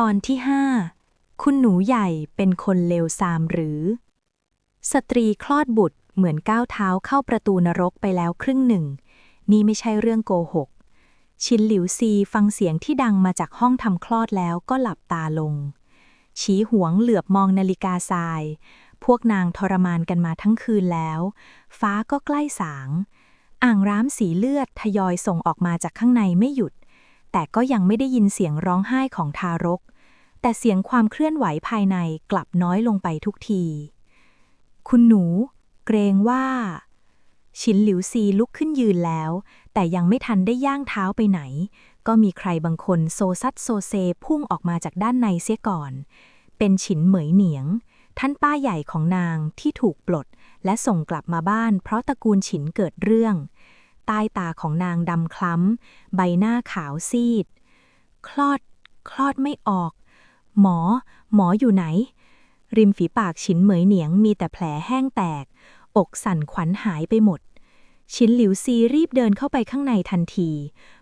ตอนที่ห้าคุณหนูใหญ่เป็นคนเลวทรามหรือ สตรีคลอดบุตรเหมือนก้าวเท้าเข้าประตูนรกไปแล้วครึ่งหนึ่ง นี่ไม่ใช่เรื่องโกหก ชินหลิวซีฟังเสียงที่ดังมาจากห้องทำคลอดแล้วก็หลับตาลงฉีหวงเหลือบมองนาฬิกาทราย พวกนางทรมานกันมาทั้งคืนแล้ว ฟ้าก็ใกล้สาง อ่างร้ามสีเลือดทยอยส่งออกมาจากข้างในไม่หยุด แต่ก็ยังไม่ได้ยินเสียงร้องไห้ของทารก แต่เสียงความเคลื่อนไหวภายในกลับน้อยลงไปทุกที คุณหนู เกรงว่า ชินหลิวซีลุกขึ้นยืนแล้ว แต่ยังไม่ทันได้ย่างเท้าไปไหน ก็มีใครบางคนโซซัดโซเซพุ่งออกมาจากด้านในเสียก่อน เป็นฉินเหมยเหนียง ท่านป้าใหญ่ของนางที่ถูกปลด และส่งกลับมาบ้านเพราะตระกูลฉินเกิดเรื่อง ใต้ตาของนางดำคล้ำ ใบหน้าขาวซีด คลอด คลอดไม่ออก หมอ หมออยู่ไหน ริมฝีปากฉินเหมยเหนียงมีแต่แผลแห้งแตก อกสั่นขวัญหายไปหมด ชินหลิวซีรีบเดินเข้าไปข้างในทันที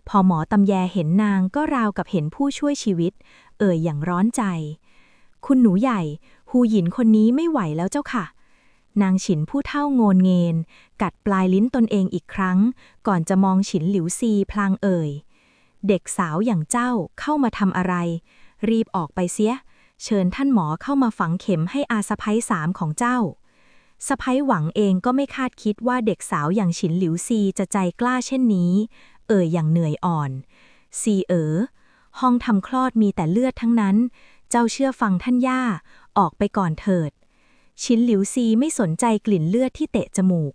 พอหมอตำแยเห็นนางก็ราวกับเห็นผู้ช่วยชีวิต เอ่ยอย่างร้อนใจ คุณหนูใหญ่ฮูหยินคนนี้ไม่ไหวแล้วเจ้าค่ะ นางฉินผู้เท่าโงนเงน กัดปลายลิ้นตนเองอีกครั้ง ก่อนจะมองฉินหลิวซีพลางเอ่ย เด็กสาวอย่างเจ้าเข้ามาทำอะไร รีบออกไปเสีย เชิญท่านหมอเข้ามาฝังเข็มให้อาสะพ้ยสามของเจ้าสะพ้ยหวังเองก็ไม่คาดคิดว่าเด็กสาวอย่างฉินหลิวซีจะใจกล้าเช่นนี้ เอ่ยอย่างเหนื่อยอ่อน ซีเอ๋อห้องทำคลอดมีแต่เลือดทั้งนั้น เจ้าเชื่อฟังท่านย่า ออกไปก่อนเถิด ชินหลิวซีไม่สนใจกลิ่นเลือดที่เตะจมูก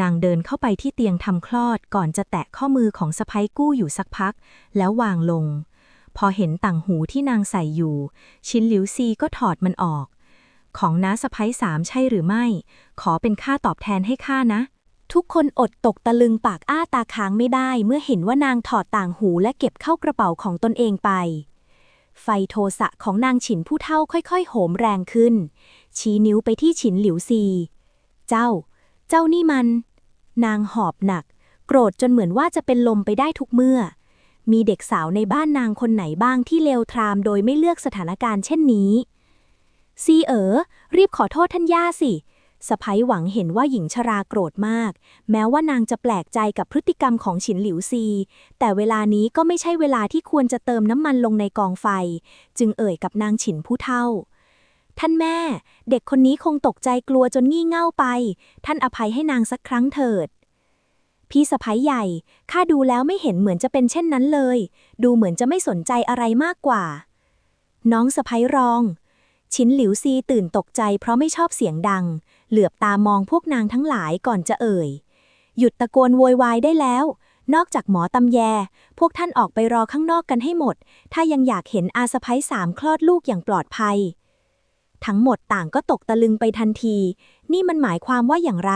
นางเดินเข้าไปที่เตียงทำคลอดก่อนจะแตะข้อมือของสะพ้ยกู้อยู่สักพัก แล้ววางลง พอเห็นต่างหูที่นางใส่อยู่ ชินหลิวซีก็ถอดมันออก ของน้าสะพ้ยสามใช่หรือไม่ ขอเป็นค่าตอบแทนให้ข้านะ ทุกคนอดตกตะลึงปากอ้าตาค้างไม่ได้ เมื่อเห็นว่านางถอดต่างหูและเก็บเข้ากระเป๋าของตนเองไปไฟโทสะของนางฉินผู้เท่าค่อยๆ โหมแรงขึ้น ชี้นิ้วไปที่ฉินหลิวซี เจ้า เจ้านี่มัน นางหอบหนัก โกรธจนเหมือนว่าจะเป็นลมไปได้ทุกเมื่อ มีเด็กสาวในบ้านนางคนไหนบ้างที่เลวทรามโดยไม่เลือกสถานการณ์เช่นนี้ ซีเอ๋อ รีบขอโทษท่านย่าสิสะพ้ยหวังเห็นว่าหญิงชราโกรธมาก แม้ว่านางจะแปลกใจกับพฤติกรรมของฉินหลิวซี แต่เวลานี้ก็ไม่ใช่เวลาที่ควรจะเติมน้ำมันลงในกองไฟ จึงเอ่ยกับนางฉินผู้เฒ่า ท่านแม่ เด็กคนนี้คงตกใจกลัวจนงี่เง่าไป ท่านอภัยให้นางสักครั้งเถิด พี่สะพ้ยใหญ่ ข้าดูแล้วไม่เห็นเหมือนจะเป็นเช่นนั้นเลย ดูเหมือนจะไม่สนใจอะไรมากกว่า น้องสะพ้ยรอง ชินหลิวซีตื่นตกใจเพราะไม่ชอบเสียงดัง เหลือบตามองพวกนางทั้งหลายก่อนจะเอ่ย หยุดตะโกนโวยวายได้แล้วนอกจากหมอตำแย พวกท่านออกไปรอข้างนอกกันให้หมด ถ้ายังอยากเห็นอาสะพ้ยสามคลอดลูกอย่างปลอดภัย ทั้งหมดต่างก็ตกตะลึงไปทันที นี่มันหมายความว่าอย่างไร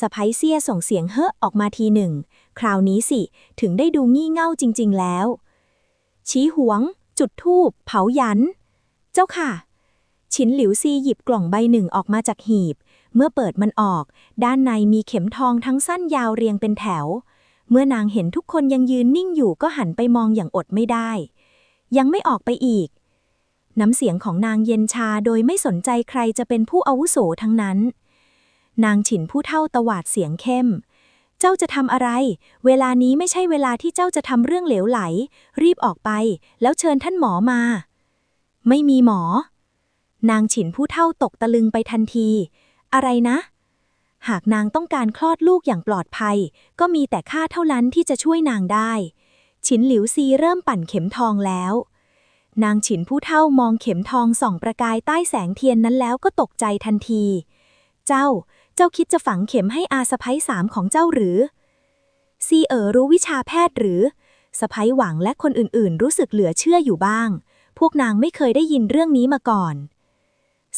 สะพ้ยเสียส่งเสียงเฮ้อออกมาทีหนึ่ง คราวนี้สิ ถึงได้ดูงี่เง่าจริง ๆ แล้ว ชี้หวง จุดธูปเผายัน เจ้าค่ะ ฉินหลิวซีหยิบกล่องใบหนึ่งออกมาจากหีบ เมื่อเปิดมันออก ด้านในมีเข็มทองทั้งสั้นยาวเรียงเป็นแถว เมื่อนางเห็นทุกคนยังยืนนิ่งอยู่ก็หันไปมองอย่างอดไม่ได้ ยังไม่ออกไปอีก น้ำเสียงของนางเย็นชาโดยไม่สนใจใครจะเป็นผู้อาวุโสทั้งนั้น นางฉินผู้เท่าตวาดเสียงเข้ม เจ้าจะทำอะไร เวลานี้ไม่ใช่เวลาที่เจ้าจะทำเรื่องเหลวไหล รีบออกไป แล้วเชิญท่านหมอมา ไม่มีหมอ นางฉินผู้เท่าตกตะลึงไปทันที อะไรนะ หากนางต้องการคลอดลูกอย่างปลอดภัย ก็มีแต่ข้าเท่านั้นที่จะช่วยนางได้ ฉินหลิวซีเริ่มปั่นเข็มทองแล้ว นางฉินผู้เท่ามองเข็มทองส่องประกายใต้แสงเทียนนั้นแล้วก็ตกใจทันที เจ้า เจ้าคิดจะฝังเข็มให้อาสะพ้ยสามของเจ้าหรือ ซีเอ๋อรู้วิชาแพทย์หรือสะพ้ยหวังและคนอื่นๆ รู้สึกเหลือเชื่ออยู่บ้าง พวกนางไม่เคยได้ยินเรื่องนี้มาก่อน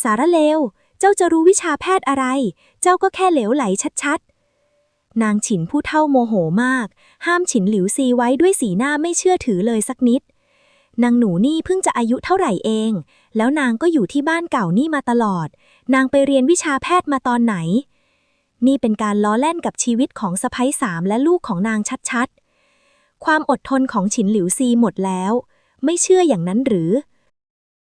สารเลว เจ้าจะรู้วิชาแพทย์อะไร เจ้าก็แค่เหลวไหลชัดๆ นางฉินผู้เท่าโมโหมาก ห้ามฉินหลิวซีไว้ด้วยสีหน้าไม่เชื่อถือเลยสักนิด นางหนูนี่เพิ่งจะอายุเท่าไหร่เอง แล้วนางก็อยู่ที่บ้านเก่านี่มาตลอด นางไปเรียนวิชาแพทย์มาตอนไหน นี่เป็นการล้อเล่นกับชีวิตของสะพ้ยสามและลูกของนางชัดๆ ความอดทนของฉินหลิวซีหมดแล้ว ไม่เชื่ออย่างนั้นหรือ